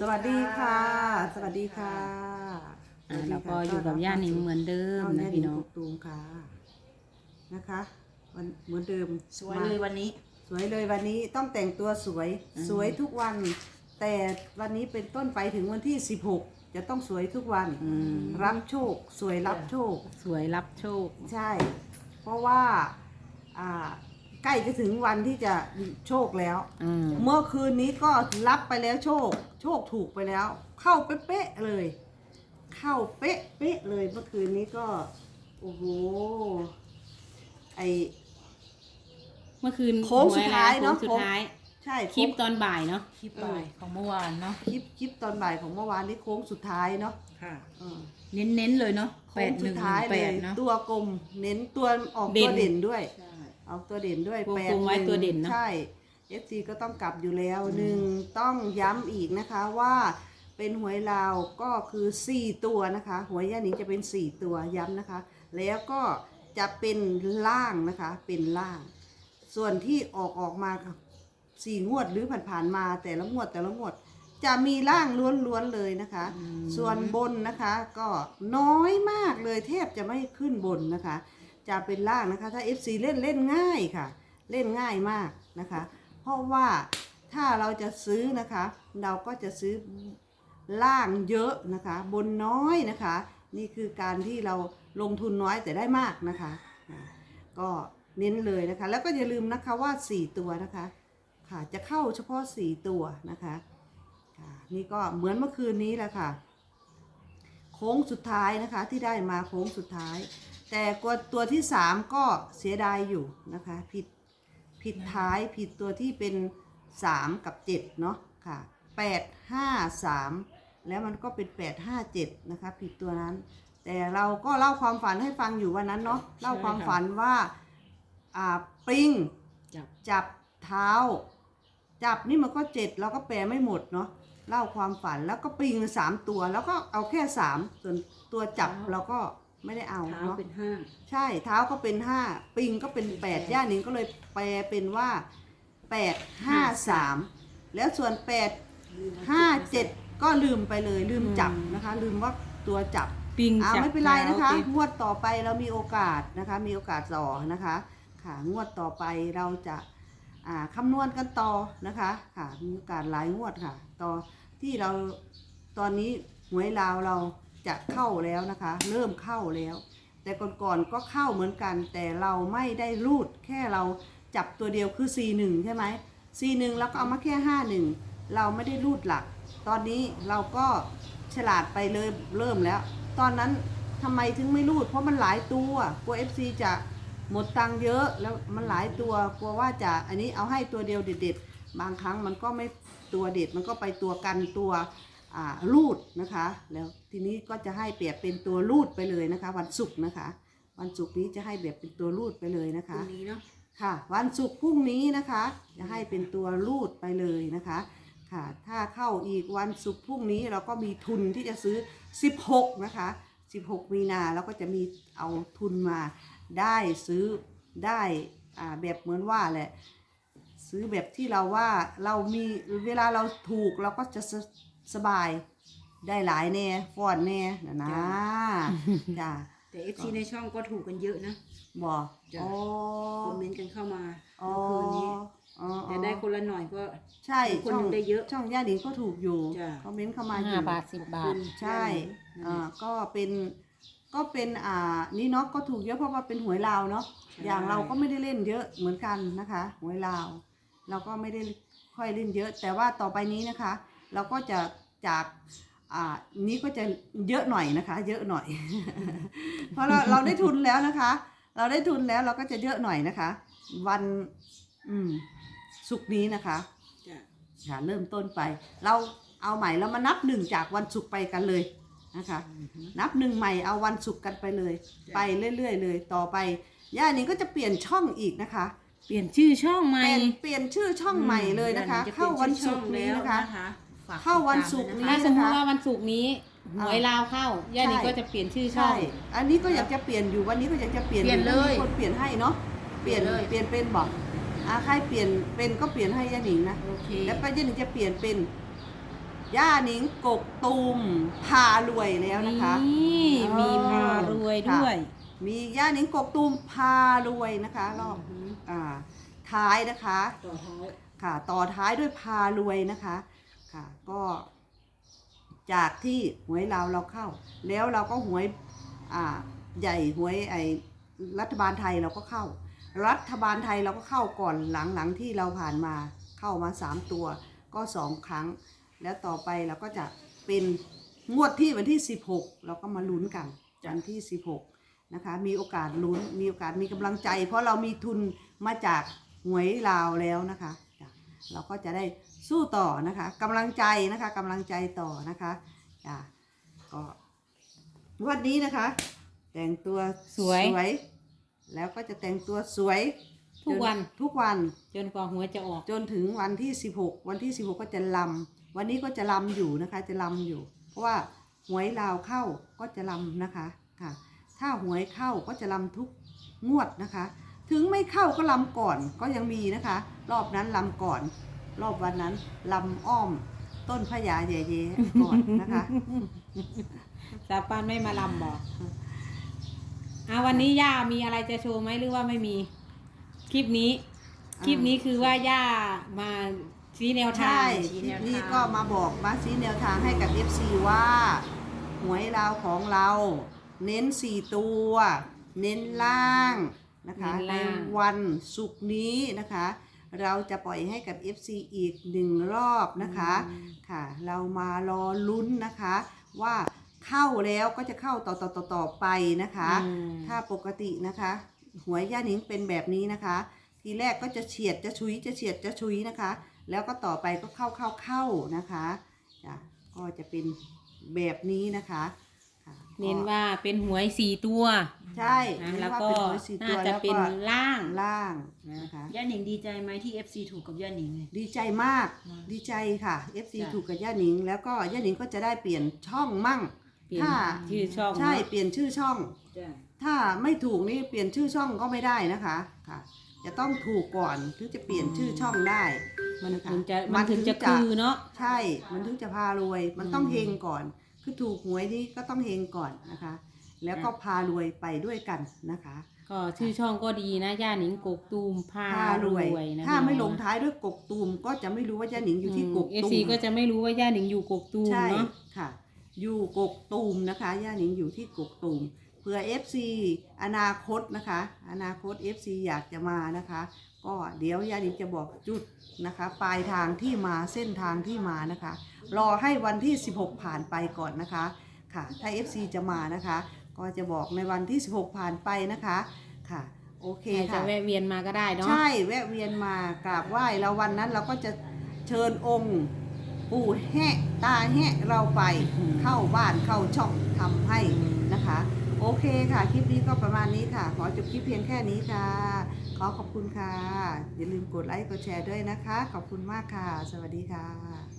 สวัสดีค่ะ สวัสดีค่ะอ่าแล้วก็อยู่กับย่าหนิงเหมือนเดิมช่องนะย่าหนิพี่งน้องกกตูมค่ะนะคะวันเหมือนเดิมสวยเลยวันนี้ สวยเลยวันนี้ต้องแต่งตัวสวยสวยทุกวัน แต่วันนี้เป็นต้นไปถึงวันที่16จะต้องสวยทุกวันอืมรับโชค สวยรับโชค สวยรับโชค ใช่ เพราะว่าอ่าใก ล้จะถึงวันที่จะโชคแล้ว อืมเมื่อคืนนี้ก็รับไปแล้วโชค โชคถูกไปแล้ว เข้าเป๊ะๆเลย เข้าเป๊ะเป๊ะๆเลยเมื่อคืนนี้ก็ โอ้โหไอ เมื่อคืนโค้งสุดท้ายเนอะ โค้งสุดท้าย ใช่คลิปตอนบ่ายเนาะ คลิปบ่ายของเมื่อวานเนาะคลิปคลิปตอนบ่ายของเมื่อวานนี้โค้งสุดท้ายเนาะค่ะ เออเน้นๆเลยเนาะแปโค้งดหสุนึ่ดงท้ายเลแปยดเนาะ ตัวกลมเน้นตัวออกเด่ตัวนเด่นด้วย ใช่ เอาตัวเด่นด้วยวงแปกลดมไว้หนึ่งตัวเด่นเนอะ ใช่ FC ก็ต้องกลับอยู่แล้วหนึ่งต้องย้ำอีกนะคะว่าเป็นหวยลาวก็คือ 4 ตัวนะคะ หวยย่าหนิงจะเป็น 4 ตัวย้ำนะคะ แล้วก็จะเป็นล่างนะคะเป็นล่าง ส่วนที่ออกออกมาค่ะสี่งวดหรือผ่านๆมาแต่ละงวดแต่ละงวด จะมีล่างล้วนๆเลยนะคะ ส่วนบนนะคะก็น้อยมากเลยแทบจะไม่ขึ้นบนนะคะ จะเป็นล่างนะคะ ถ้า FC เล่นเล่นง่ายค่ะ เล่นง่ายมากนะคะ เพราะว่าถ้าเราจะซื้อนะคะ เราก็จะซื้อล่างเยอะนะคะ บนน้อยนะคะ นี่คือการที่เราลงทุนน้อยแต่ได้มากนะคะ ก็เน้นเลยนะคะ แล้วก็อย่าลืมนะคะว่า 4 ตัวนะคะ ค่ะจะเข้าเฉพาะ 4 ตัวนะคะ นี่ก็เหมือนเมื่อคืนนี้แหละค่ะ โค้งสุดท้ายนะคะที่ได้มาโค้งสุดท้าย แต่ตัวตัวที่สามก็เสียดายอยู่นะคะผิดผิดท้ายผิดตัวที่เป็นสามกับเจ็ดเนาะค่ะแปดห้าสามแล้วมันก็เป็นแปดห้าเจ็ดนะคะผิดตัวนั้น แต่เราก็เล่าความฝันให้ฟังอยู่วันนั้นเนาะเล่าความฝันว่าอ่าปริงจับจับเท้า จับนี่มันก็เจ็ดเราก็แปลไม่หมดเนาะ เล่าความฝันแล้วก็ปริงสามตัว แล้วก็เอาแค่สามส่วนตัวจับเราก็ไม่ได้เอาเท้าเนาะเป็นห้าใช่เท้าก็เป็นห้าปิงก็เป็นแปดย่าหนิงก็เลยแปลเป็นว่าแปดห้าสามแล้วส่วนแปดห้าเจ็ดก็ลืมไปเลยลืมจับนะคะ ลืมว่าตัวจับปิงอ่าจับไม่เป็นไรนะคะเท้าสิงวดต่อไปเรามีโอกาสนะคะ มีโอกาสต่อนะคะ ค่ะงวดต่อไปเราจะอ่า คำนวณกันต่อนะคะค่ะมีโอกาสหลายงวดค่ะ ต่อที่เราตอนนี้หวยลาวเราจะเข้าแล้วนะคะ เริ่มเข้าแล้ว แต่ก่อนๆก็เข้าเหมือนกัน แต่เราไม่ได้รูดแค่เราจับตัวเดียวคือ C1 ใช่ไหม C1 แล้วก็เอามาแค่ 51 เราไม่ได้รูดหลัก ตอนนี้เราก็ฉลาดไปเลยเริ่มแล้ว ตอนนั้นทำไมถึงไม่รูด เพราะมันหลายตัวกลัว FC จะ หมดตังค์เยอะแล้วมันหลายตัวกลัวว่าจะอันนี้เอาให้ตัวเดียวเด็ดๆ บางครั้งมันก็ไม่ตัวเด็ดมันก็ไปตัวกันตัวอ่ารูดนะคะ แล้วทีนี้ก็จะให้เปรียบเป็นตัวรูดไปเลยนะคะ วันศุกร์นะคะ วันศุกร์นี้จะให้แบบเป็นตัวรูดไปเลยนะตรคะงนี้เนาะค่ะ วันศุกร์พรุ่งนี้นะคะ จะให้เป็นตัวรูดไปเลยนะคะค่ะ ถ้าเข้าอีกวันศุกร์พรุ่งนี้เราก็มีทุนที่จะซื้อ 16 นะคะ 16 มีนาเราก็จะมีเอาทุนมา ได้ซื้อได้อ่าแบบเหมือนว่าแหละซื้อแบบที่เราว่าเรามีเวลาเราถูกเราก็จะสสบายได้หลายแน่ฟอนแน่นะนะจ้าแต่เอฟซีในช่องก็ถูกกันเยอะนะบอกจ้ะอ๋อคอมเมนต์กันเข้ามาอ๋อเมื่อคืนนี้อ๋อแต่ได้คนละหน่อยก็ใช่คนหนึ่งได้เยอะช่องย่าหนิงก็ถูกอยู่จ้ะคอมเมนต์เข้ามาอห้ายู่บาทสิบบาทใช่นั่นอ่าแหละก็เป็น ก็เป็นอ่านี่เนาะก็ถูกเยอะเพราะว่าเป็นหวยลาวเนาะใช่ อย่างเราก็ไม่ได้เล่นเยอะเหมือนกันนะคะหวยลาว เราก็ไม่ได้ค่อยเล่นเยอะ แต่ว่าต่อไปนี้นะคะ เราก็จะจากอ่านี้ก็จะเยอะหน่อยนะคะ เยอะหน่อย เพราะเราเราได้ทุนแล้วนะคะ เราได้ทุนแล้วเราก็จะเยอะหน่อยนะคะ วันอืมศุกร์นี้นะคะ จ้ะค่ะเริ่มต้นไป เราเอาใหม่แล้วมานับหนึ่งจากวันศุกร์ไปกันเลย นะคะ นับหนึ่งใหม่เอาวันศุกร์กันไปเลยจ้ะไปเรื่อยๆเลย ต่อไปย่านิงก็จะเปลี่ยนช่องอีกนะคะ เปลี่ยนชื่อช่องใหม่ เป็นเปลี่ยนชื่อช่องใหม่เลยนะคะดี๋ยวเข้าวันศุกร์นี้นะคะ เข้าวันศุกร์นี้ถ้าสมมติว่าวันศุกร์นี้หวยลาวเข้าย่านิงใช่ก็จะเปลี่ยนชื่อช่อใช่งอันนี้ก็อยากจะเปลี่ยนอยู่วันนี้ก็อยากจะเปลี่ยนเปลี่ยนอเลยมีคนเปลี่ยนให้เนาะ เปลี่ยนเปลี่ยนเลยเปลี่ยนเป็นบอกอ่าใครเปลี่ยนเป็นก็เปลี่ยนให้ย่านิงนะโอเคแล้วก็ย่านิงจะเปลี่ยนเป็น ย่าหนิงกกตูมพารวยแล้วนะคะนี่เออมีพารวยด้วย มีย่าหนิงกกตูมพารวยนะคะรอบอืมอ่าท้ายนะคะต่อท้ายค่ะ ต่อท้ายด้วยพารวยนะคะค่ะ ก็จากที่หวยเราเราเข้า แล้วเราก็หวยอ่าใหญ่หวยไอรัฐบาลไทยเราก็เข้า รัฐบาลไทยเราก็เข้าก่อนหลังหลังที่เราผ่านมาเข้ามาสามตัวก็สองครั้ง แล้วต่อไปเราก็จะเป็นงวดที่วันที่ 16 เราก็มาลุ้นกันวันที่ 16 นะคะ มีโอกาสลุ้น มีโอกาสมีกำลังใจ เพราะเรามีทุนมาจากหวยลาวแล้วนะคะจ้ะเราก็จะได้สู้ต่อนะคะกำลังใจนะคะกำลังใจต่อนะคะจ้ะก็วันนี้นะคะ แต่งตัวสวย แล้วก็จะแต่งตัวสวยทุกวันจทุกวันจนกว่าหัวยจะออก จนถึงวันที่ 16 วันที่ 16 ก็จะลำ วันนี้ก็จะลำอยู่นะคะ จะลำอยู่ เพราะว่าหวยลาวเข้าก็จะลำนะคะค่ะ ถ้าหวยเข้าก็จะลำทุกงวดนะคะ ถึงไม่เข้าก็ลำก่อนก็ยังมีนะคะ รอบนั้นลำก่อน รอบวันนั้นลำอ้อม ต้นพญาแย่ๆก่อนนะคะสาปานไม่มาลำบอกอะวันนี้ย่ามีอะไรจะโชว์ไหมหรือว่าไม่มี คลิปนี้ คลิปนี้คือว่าย่ามา ชี้แนวทาใช่งคลิปนี้ก็มาบอกมาชี้แนวทางให้กับ FC ว่าหวยลาวของเรา เน้น4ตัว เน้นล่างนะคะในวันศุกร์นี้นะคะ เราจะปล่อยให้กับ FC อีกหนึ่งรอบนะคะ ค่ะ เรามารอลุ้นนะคะ ว่าเข้าแล้วก็จะเข้าต่อต่อต่อต่อไปนะคะ อืม ถ้าปกตินะคะหวยย่านิงเป็นแบบนี้นะคะ ทีแรกก็จะเฉียดจะชุยจะเฉียดจะชุยนะคะ แล้วก็ต่อไปก็เข้าเข้าเข้านะคะจ้ะก็จะเป็นแบบนี้นะคะค่ะเน้นว่าเป็นหวยสี่ตัวใช่นะเน้นแล้วว่าก็เป็นหวยสี่ตัน่าวจะแล้วเป็นก็ล่างล่างนะคะ ย่าหนิงดีใจไหมที่ FC ถูกกับย่าหนิงเนี่ยดีใจมากอืมดีใจค่ะ FC จ้ะถูกกับย่านิง แล้วก็ย่านิงก็จะได้เปลี่ยนช่องมั่งเปลี่ยนถ้าชื่อช่องใช่เนอะเปลี่ยนชื่อช่อง จ้ะถ้าไม่ถูกนี่เปลี่ยนชื่อช่องก็ไม่ได้นะคะค่ะ จะต้องถูกก่อนถึงจะเปลี่ยนชื่อช่องได้ มันนะคะถึงจะมันถึงจะคือเนาะใช่ มันถึงจะพารวย มันต้องเฮงก่อน คือถูกหวยนี่ก็ต้องเฮงก่อนนะคะ แล้วก็พารวยไปด้วยกันนะคะก็ชื่อช่องก็ดีนะย่าหนิงกกตูมพาพารรววยยนะถ้าไม่พี่น้ลองงท้ายด้วยกกตูมก็จะไม่รู้ว่าย่าหนิงอยู่ที่กกเอฟตูซีมก็จะไม่รู้ว่าย่าหนิงอยู่กกตูมใช่เนาะค่ะ อยู่กกตูมนะคะย่าหนิงอยู่ที่กกตูมเผื่อ FC อนาคตนะคะ อนาคต FC อยากจะมานะคะ ก็เดี๋ยวย่าหนิงจะบอกจุดนะคะ ปลายทางที่มาเส้นทางที่มานะคะ รอให้วันที่ 16 ผ่านไปก่อนนะคะค่ะ ถ้า FC จะมานะคะ ก็จะบอกในวันที่ 16 ผ่านไปนะคะค่ะโอเคใครจะค่ะแวะเวียนมาก็ได้เนาะใช่แวะเวียนมากราบไหว้แล้ววันนั้นเราก็จะเชิญองค์ปู่แหะตาแหะเราไปอืมเข้าบ้านเข้าช่องทำให้นะคะ โอเคค่ะ คลิปนี้ก็ประมาณนี้ค่ะ ขอจบคลิปเพียงแค่นี้ค่ะ ขอขอบคุณค่ะ อย่าลืมกดไลค์กดแชร์ด้วยนะคะ ขอบคุณมากค่ะ สวัสดีค่ะ